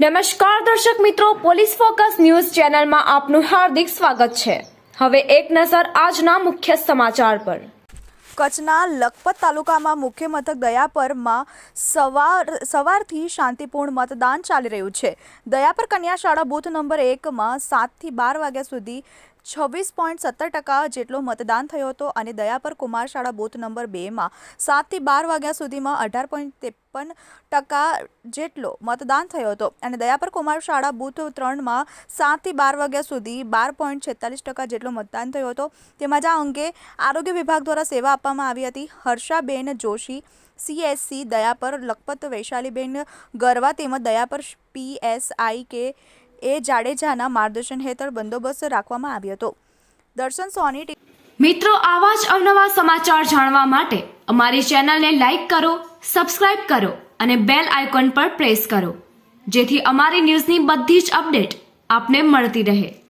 નમસ્કાર દર્શક મિત્રો, પોલીસ ફોકસ ન્યૂઝ ચેનલમાં આપનું હાર્દિક સ્વાગત છે. હવે એક નજર આજના મુખ્ય સમાચાર પર. કચ્છના લખપત તાલુકામાં મુખ્ય મથક દયાપરમાં સવાર, સવારથી શાંતિપૂર્ણ મતદાન ચાલી રહ્યું છે. દયાપર કન્યા શાળા બૂથ નંબર એકમાં સાતથી બાર વાગ્યા સુધી છવ્વીસ પોઈન્ટ સત્તર ટકા જેટલો મતદાન થયો હતો અને દયાપર કુમાર શાળા બૂથ નંબર બેમાં સાતથી બાર વાગ્યા સુધીમાં અઢાર પોઈન્ટ ત્રેપન ટકા જેટલો મતદાન થયો હતો. અને દયાપર કુમાર શાળા બૂથ ત્રણમાં સાતથી બાર વાગ્યા સુધી બાર પોઈન્ટ છેતાલીસ ટકા જેટલો મતદાન થયો હતો. તેમજ આ અંગે આરોગ્ય વિભાગ દ્વારા સેવા આપવામાં આવી હતી. હર્ષાબેન જોશી, સીએસસી, દયાપર લખપત, વૈશાલીબેન ગરવા તેમજ દયાપર પીએસઆઈ કે એ જાડેજાના માર્ગદર્શન હેઠળ બંદોબસ્ત રાખવામાં આવ્યો હતો. દર્શન સોની મિત્રો, આવા જ અવનવા સમાચાર જાણવા માટે અમારી ચેનલને લાઈક કરો, સબસ્ક્રાઇબ કરો અને બેલ આઇકોન પર પ્રેસ કરો, જેથી અમારી ન્યૂઝની બધી જ અપડેટ આપને મળતી રહે.